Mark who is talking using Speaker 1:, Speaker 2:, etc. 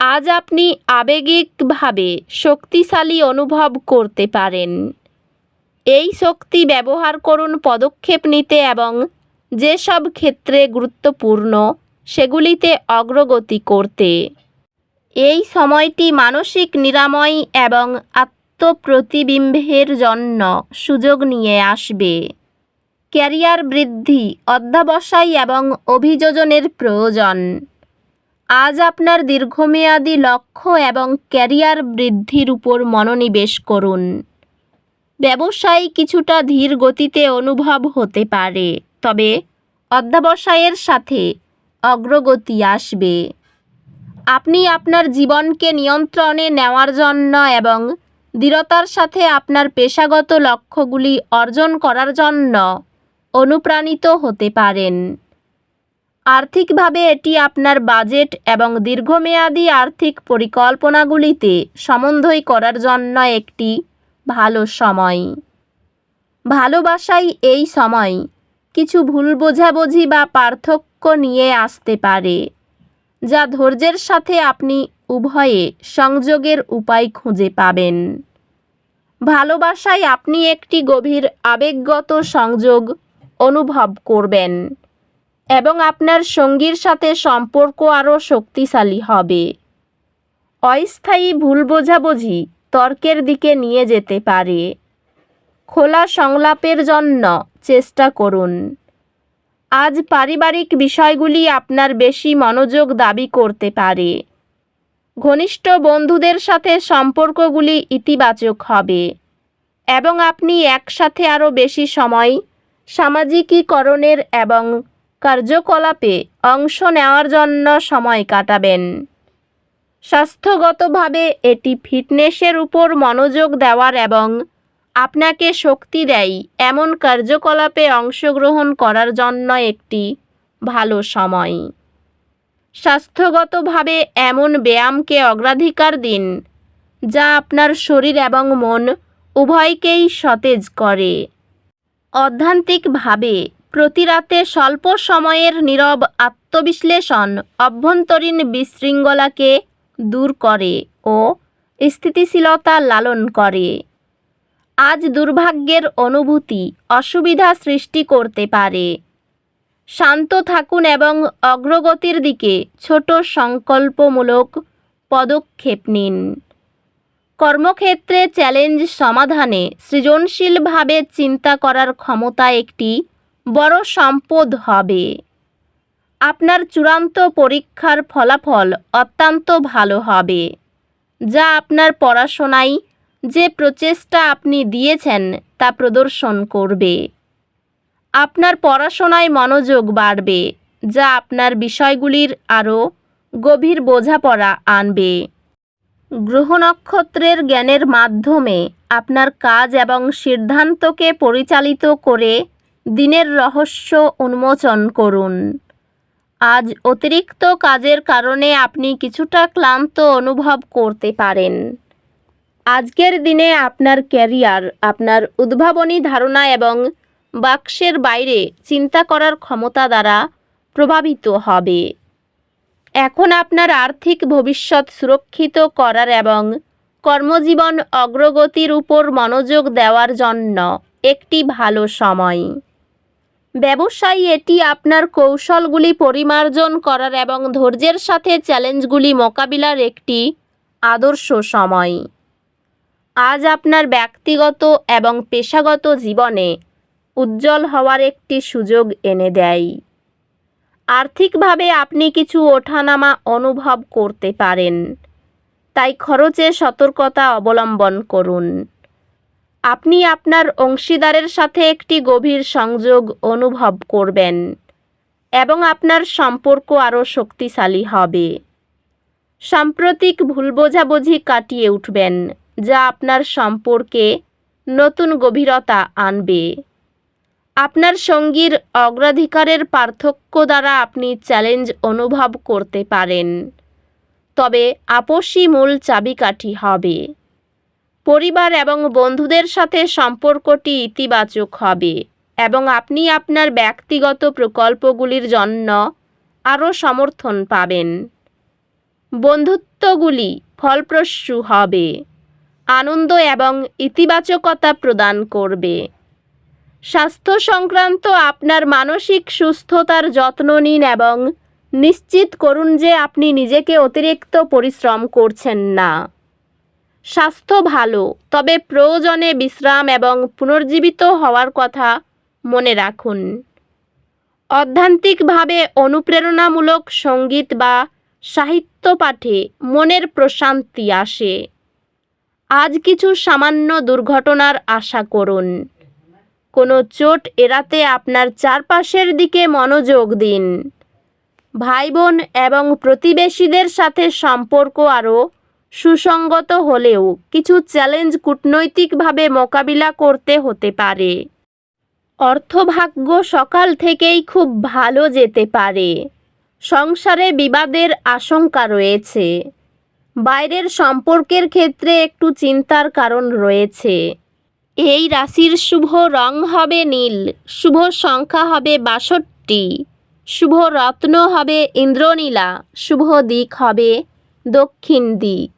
Speaker 1: আজ আপনি আবেগিকভাবে শক্তিশালী অনুভব করতে পারেন। এই শক্তি ব্যবহার করুন পদক্ষেপ নিতে এবং যেসব ক্ষেত্রে গুরুত্বপূর্ণ, সেগুলিতে অগ্রগতি করতে। এই সময়টি মানসিক নিরাময় এবং আত্মপ্রতিবিম্বের জন্য সুযোগ নিয়ে আসবে। ক্যারিয়ার বৃদ্ধি, অধ্যাবসায় এবং অভিযোজনের প্রয়োজন। আজ আপনার দীর্ঘমেয়াদী লক্ষ্য এবং ক্যারিয়ার বৃদ্ধির উপর মনোনিবেশ করুন। ব্যবসায় কিছুটা ধীর গতিতে অনুভব হতে পারে, তবে অধ্যাবসায়ের সাথে অগ্রগতি আসবে। আপনি আপনার জীবনকে নিয়ন্ত্রণে নেওয়ার জন্য এবং দৃঢ়তার সাথে আপনার পেশাগত লক্ষ্যগুলি অর্জন করার জন্য অনুপ্রাণিত হতে পারেন। আর্থিকভাবে এটি আপনার বাজেট এবং দীর্ঘমেয়াদী আর্থিক পরিকল্পনাগুলিতে সমন্বয় করার জন্য একটি ভালো সময়। ভালোবাসায় এই সময়। কিছু ভুল বোঝাবুঝি বা পার্থক্য নিয়ে আসতে পারে, যা ধৈর্যের সাথে আপনি উভয়ে সংযোগের উপায় খুঁজে পাবেন। ভালোবাসায় আপনি একটি গভীর আবেগগত সংযোগ অনুভব করবেন। এবং আপনার সঙ্গীর সাথে সম্পর্ক আরও শক্তিশালী হবে। অস্থায়ী ভুল বোঝাবুঝি তর্কের দিকে নিয়ে যেতে পারে। খোলা সংলাপের জন্য চেষ্টা করুন। আজ পারিবারিক বিষয়গুলি আপনার বেশি মনোযোগ দাবি করতে পারে। ঘনিষ্ঠ বন্ধুদের সাথে সম্পর্কগুলি ইতিবাচক হবে এবং আপনি একসাথে আরও বেশি সময় সামাজিকীকরণের এবং কার্যকলাপে অংশ নেওয়ার জন্য সময় কাটাবেন। স্বাস্থ্যগতভাবে এটি ফিটনেসের উপর মনোযোগ দেওয়ার এবং আপনাকে শক্তি দেয় এমন কার্যকলাপে অংশগ্রহণ করার জন্য একটি ভালো সময়। স্বাস্থ্যগতভাবে এমন ব্যায়ামকে অগ্রাধিকার দিন, যা আপনার শরীর এবং মন উভয়কেই সতেজ করে। অধ্যান্তিকভাবে প্রতি রাতে স্বল্প সময়ের নীরব আত্মবিশ্লেষণ অভ্যন্তরীণ বিশৃঙ্খলাকে দূর করে ও স্থিতিশীলতা লালন করে। আজ দুর্ভাগ্যের অনুভূতি অসুবিধা সৃষ্টি করতে পারে। শান্ত থাকুন এবং অগ্রগতির দিকে ছোট সংকল্পমূলক পদক্ষেপ নিন। কর্মক্ষেত্রে চ্যালেঞ্জ সমাধানে সৃজনশীলভাবে চিন্তা করার ক্ষমতা একটি বড় সম্পদ হবে। আপনার চূড়ান্ত পরীক্ষার ফলাফল অত্যন্ত ভালো হবে। যা আপনার পড়াশোনায় যে প্রচেষ্টা আপনি দিয়েছেন তা প্রদর্শন করবে। আপনার পড়াশোনায় মনোযোগ বাড়বে, যা আপনার বিষয়গুলির আরও গভীর বোঝাপড়া আনবে। গ্রহ নক্ষত্রের জ্ঞানের মাধ্যমে আপনার কাজ এবং সিদ্ধান্তকে পরিচালিত করে দিনের রহস্য উন্মোচন করুন। আজ অতিরিক্ত কাজের কারণে আপনি কিছুটা ক্লান্ত অনুভব করতে পারেন। আজকের দিনে আপনার ক্যারিয়ার, আপনার উদ্ভাবনী ধারণা এবং বাক্সের বাইরে চিন্তা করার ক্ষমতা দ্বারা প্রভাবিত হবে। এখন আপনার আর্থিক ভবিষ্যৎ সুরক্ষিত করার এবং কর্মজীবন অগ্রগতির উপর মনোযোগ দেওয়ার জন্য একটি ভালো সময়। ব্যবসায়ী, এটি আপনার কৌশলগুলি পরিমার্জন করার এবং ধৈর্যের সাথে চ্যালেঞ্জগুলি মোকাবিলার একটি আদর্শ সময়। আজ আপনার ব্যক্তিগত এবং পেশাগত জীবনে উজ্জ্বল হওয়ার একটি সুযোগ এনে দেয়। আর্থিকভাবে আপনি কিছু ওঠানামা অনুভব করতে পারেন। তাই খরচে সতর্কতা অবলম্বন করুন। আপনি আপনার অংশীদারের সাথে একটি গভীর সংযোগ অনুভব করবেন এবং আপনার সম্পর্ক আরও শক্তিশালী হবে। সাম্প্রতিক ভুল বোঝাবুঝি কাটিয়ে উঠবেন, যা আপনার সম্পর্কে নতুন গভীরতা আনবে। আপনার সঙ্গীর অগ্রাধিকারের পার্থক্য দ্বারা আপনি চ্যালেঞ্জ অনুভব করতে পারেন, তবে আপসী মূল চাবিকাঠি হবে। পরিবার এবং বন্ধুদের সাথে সম্পর্কটি ইতিবাচক হবে এবং আপনি আপনার ব্যক্তিগত প্রকল্পগুলির জন্য আরও সমর্থন পাবেন। বন্ধুত্বগুলি ফলপ্রসূ হবে, আনন্দ এবং ইতিবাচকতা প্রদান করবে। স্বাস্থ্য সংক্রান্ত আপনার মানসিক সুস্থতার যত্ন নিন এবং নিশ্চিত করুন যে আপনি নিজেকে অতিরিক্ত পরিশ্রম করছেন না। স্বাস্থ্য ভালো, তবে প্রয়োজনে বিশ্রাম এবং পুনর্জীবিত হওয়ার কথা মনে রাখুন। অধ্যান্তিকভাবে অনুপ্রেরণামূলক সংগীত বা সাহিত্য পাঠে মনের প্রশান্তি আসে। আজ কিছু সামান্য দুর্ঘটনার আশা করুন। কোনো চোট এড়াতে আপনার চারপাশের দিকে মনোযোগ দিন। ভাই বোন এবং প্রতিবেশীদের সাথে সম্পর্ক আরও সুসঙ্গত হলেও কিছু চ্যালেঞ্জ কূটনৈতিকভাবে মোকাবিলা করতে হতে পারে। অর্থভাগ্য সকাল থেকেই খুব ভালো যেতে পারে। সংসারে বিবাদের আশঙ্কা রয়েছে। বাইরের সম্পর্কের ক্ষেত্রে একটু চিন্তার কারণ রয়েছে। এই রাশির শুভ রং হবে নীল, শুভ সংখ্যা হবে বাষট্টি, শুভ রত্ন হবে ইন্দ্রনীলা, শুভ দিক হবে দক্ষিণ দিক।